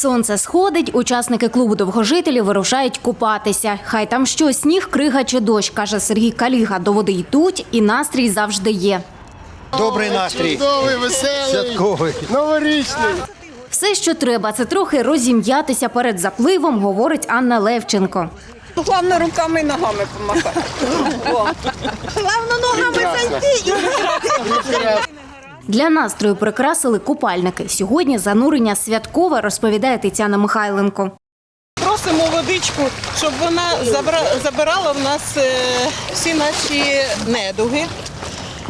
Сонце сходить, учасники клубу довгожителів вирушають купатися. Хай там що, сніг, крига чи дощ, каже Сергій Каліга. До води йдуть і настрій завжди є. Добрий настрій. Чудовий, веселий, Святковий. новорічний. Все, що треба, це трохи розім'ятися перед запливом, говорить Анна Левченко. Головне руками і ногами помахати. Головне ногами зайти. Для настрою прикрасили купальники. Сьогодні занурення святкове, розповідає Тетяна Михайленко. Просимо водичку, щоб вона забирала в нас е, всі наші недуги,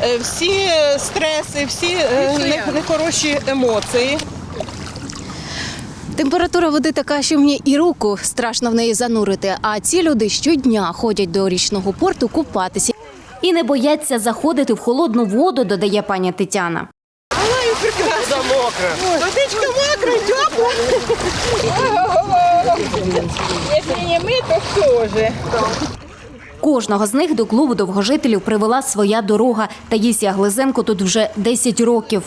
е, всі е, стреси, всі нехороші емоції. Температура води така, що мені і руку страшно в неї занурити. А ці люди щодня ходять до річного порту купатися. І не бояться заходити в холодну воду, додає пані Тетяна. Ой, прекрасно. Водичка мокра, тепла. Якщо не ми, то хто же? Кожного з них до клубу довгожителів привела своя дорога. Таїсія Глизенко тут вже 10 років.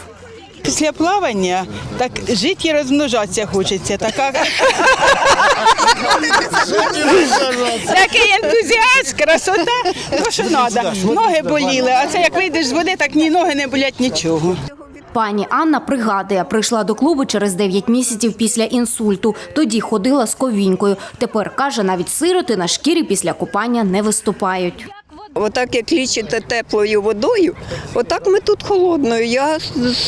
Після плавання так жити і розмножатися хочеться. Така такий ентузіазм, красота, то що треба. Ноги боліли, а це як вийдеш з води, так ні ноги не болять нічого. Пані Анна пригадує, прийшла до клубу через 9 місяців після інсульту. Тоді ходила з ковінькою. Тепер каже, навіть сироти на шкірі після купання не виступають. Отак як лічите теплою водою, отак ми тут холодною. Я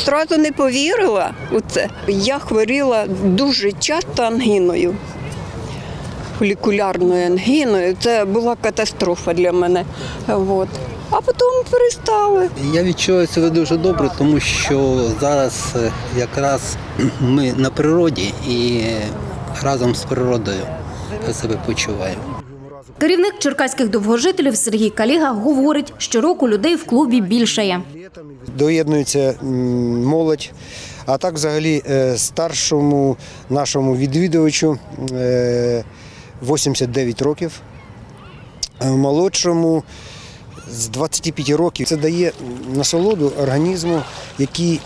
одразу не повірила у це. Я хворіла дуже часто ангіною. Фолікулярною ангіною. Це була катастрофа для мене. От. А потім перестали. Я відчуваю себе дуже добре, тому що зараз е, якраз ми на природі і разом з природою я себе почуваю. Керівник черкаських довгожителів Сергій Каліга говорить, щороку людей в клубі більшає. Доєднується молодь. А так, взагалі, е, старшому нашому відвідувачу е, 89 років, е, молодшому з 25 років. Це дає насолоду організму, який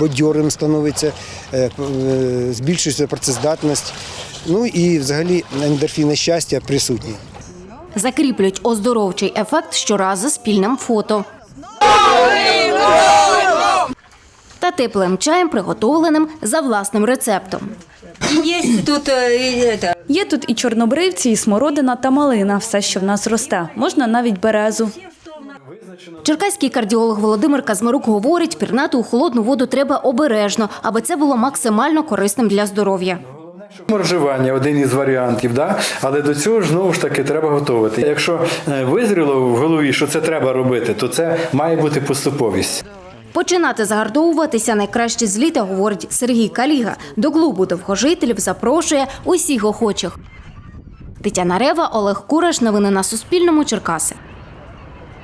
бадьорим становиться, е, е, збільшується працездатність. Ну і взагалі ендорфіни щастя присутні. Закріплюють оздоровчий ефект щоразу спільним фото. Теплим чаєм, приготовленим за власним рецептом. Есть тут и это, Є тут і чорнобривці, і смородина та малина, все, що в нас росте. Можна навіть березу. Черкаський кардіолог Володимир Казмирук говорить, пірнати у холодну воду треба обережно, аби це було максимально корисним для здоров'я. Моржування один із варіантів, да? але до цього ж знову ж таки треба готувати. Якщо е, визріло в голові, що це треба робити, то це має бути поступовість. Починати загартовуватися найкраще з літа, говорить Сергій Каліга. До клубу довгожителів запрошує усіх охочих. Тетяна Рева, Олег Кураш. Новини на Суспільному. Черкаси.